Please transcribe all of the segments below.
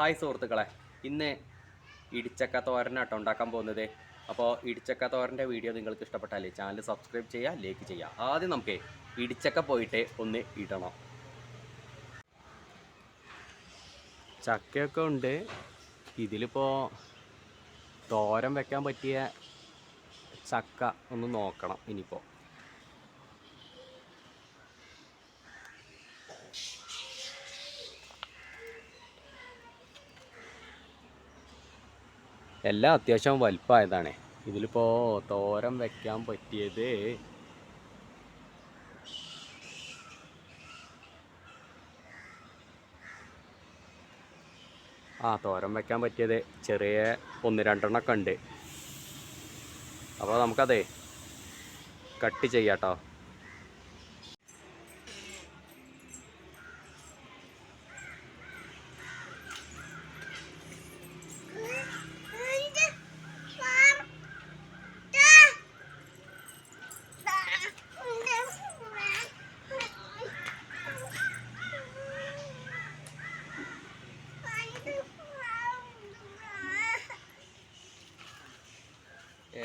Hi സുഹൃത്തുക്കളെ. ഇന്ന് ഇടിച്ചക്ക തോരനാട്ടോ ഉണ്ടാക്കാൻ പോകുന്നത്. അപ്പോൾ ഇടിച്ചക്ക തോരന്റെ വീഡിയോ നിങ്ങൾക്ക് ഇഷ്ടപ്പെട്ടാലേ ചാനൽ സബ്സ്ക്രൈബ് ചെയ്യുക ലൈക്ക് ചെയ്യുക. ആദ്യം നമുക്ക് ഇടിച്ചക്ക പോയിട്ട് ഒന്ന് ഇടണം. ചക്കയൊക്കെ ഉണ്ട്. ഇതിലിപ്പോൾ തോരൻ വെക്കാൻ പറ്റിയ ചക്ക ഒന്ന് നോക്കണം ഇനിയിപ്പോൾ എല്ലാം അത്യാവശ്യം വലുപ്പമായതാണ് ഇതിലിപ്പോൾ തോരം വെക്കാൻ പറ്റിയത് ആ തോരം വെക്കാൻ പറ്റിയത് ചെറിയ ഒന്ന് രണ്ടെണ്ണമൊക്കെ ഉണ്ട്. അപ്പോൾ നമുക്കതേ കട്ട് ചെയ്യാട്ടോ.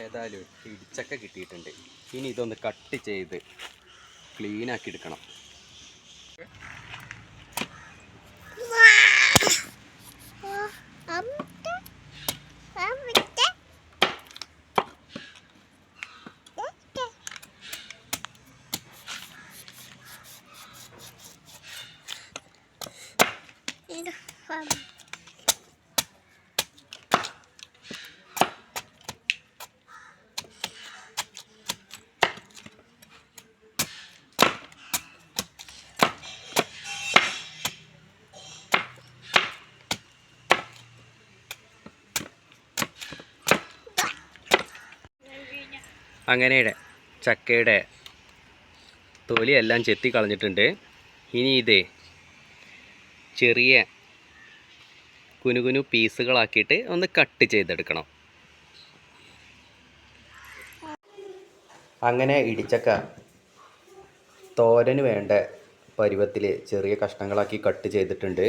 ഏതായാലും ഇടിച്ചക്ക കിട്ടിയിട്ടുണ്ട്. ഇനി ഇതൊന്ന് കട്ട് ചെയ്ത് ക്ലീൻ ആക്കി എടുക്കണം. അങ്ങനെയുടെ ചക്കയുടെ തൊലിയെല്ലാം ചെത്തി കളഞ്ഞിട്ടുണ്ട്. ഇനി ഇത് ചെറിയ കുനുകുനു പീസുകളാക്കിയിട്ട് ഒന്ന് കട്ട് ചെയ്തെടുക്കണം. അങ്ങനെ ഇടിച്ചക്ക തോരന് വേണ്ട പരുവത്തിൽ ചെറിയ കഷ്ണങ്ങളാക്കി കട്ട് ചെയ്തിട്ടുണ്ട്.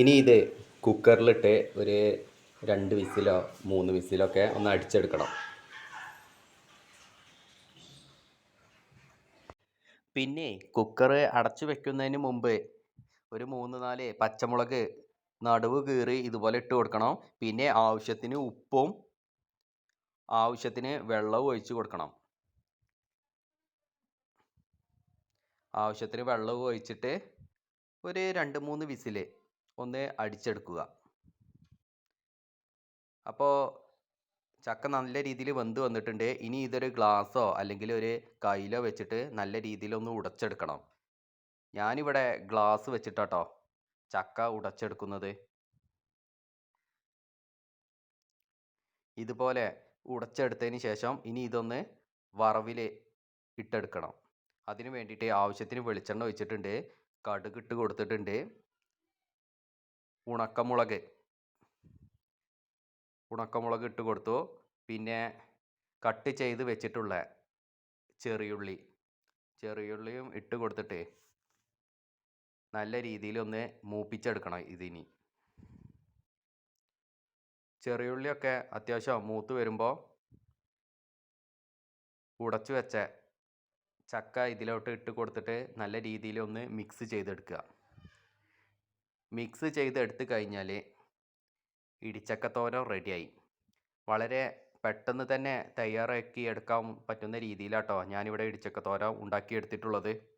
ഇനി ഇത് കുക്കറിലിട്ട് ഒരു രണ്ട് വിസിലോ മൂന്ന് വിസിലോ ഒക്കെ ഒന്ന് അടിച്ചെടുക്കണം. പിന്നെ കുക്കർ അടച്ചു വെക്കുന്നതിന് മുമ്പ് ഒരു മൂന്ന് നാല് പച്ചമുളക് നടുവ് കീറി ഇതുപോലെ ഇട്ട് കൊടുക്കണം. പിന്നെ ആവശ്യത്തിന് ഉപ്പും ആവശ്യത്തിന് വെള്ളവും ഒഴിച്ച് കൊടുക്കണം. ആവശ്യത്തിന് വെള്ളവും ഒഴിച്ചിട്ട് ഒരു രണ്ട് മൂന്ന് വിസിൽ ഒന്ന് അടിച്ചെടുക്കുക. അപ്പോൾ ചക്ക നല്ല രീതിയിൽ വെന്ത് വന്നിട്ടുണ്ട്. ഇനി ഇതൊരു ഗ്ലാസ്സോ അല്ലെങ്കിൽ ഒരു കയ്യിലോ വെച്ചിട്ട് നല്ല രീതിയിലൊന്ന് ഉടച്ചെടുക്കണം. ഞാനിവിടെ ഗ്ലാസ് വെച്ചിട്ടാട്ടോ ചക്ക ഉടച്ചെടുക്കുന്നത്. ഇതുപോലെ ഉടച്ചെടുത്തതിന് ശേഷം ഇനി ഇതൊന്ന് വറവിൽ ഇട്ടെടുക്കണം. അതിന് വേണ്ടിയിട്ട് ആവശ്യത്തിന് വെളിച്ചെണ്ണ ഒഴിച്ചിട്ടുണ്ട്. കടുക് ഇട്ട് കൊടുത്തിട്ടുണ്ട്. ഉണക്കമുളക്. ഉണക്കമുളക് ഇട്ട് കൊടുത്തു. പിന്നെ കട്ട് ചെയ്ത് വെച്ചിട്ടുള്ള ചെറിയുള്ളി. ചെറിയുള്ളിയും ഇട്ട് കൊടുത്തിട്ട് നല്ല രീതിയിൽ ഒന്ന് മൂപ്പിച്ചെടുക്കണം ഇതിനി. ചെറിയുള്ളിയൊക്കെ അത്യാവശ്യം മൂത്ത് വരുമ്പോൾ ഉടച്ചു വെച്ച ചക്ക ഇതിലോട്ട് ഇട്ട് കൊടുത്തിട്ട് നല്ല രീതിയിൽ ഒന്ന് മിക്സ് ചെയ്തെടുക്കുക. മിക്സ് ചെയ്തെടുത്ത് കഴിഞ്ഞാൽ ഇടിച്ചക്കത്തോരൻ റെഡിയായി. വളരെ പെട്ടെന്ന് തന്നെ തയ്യാറാക്കി എടുക്കാൻ പറ്റുന്ന രീതിയിലാട്ടോ ഞാനിവിടെ ഉണ്ടാക്കി ഉണ്ടാക്കിയെടുത്തിട്ടുള്ളത്.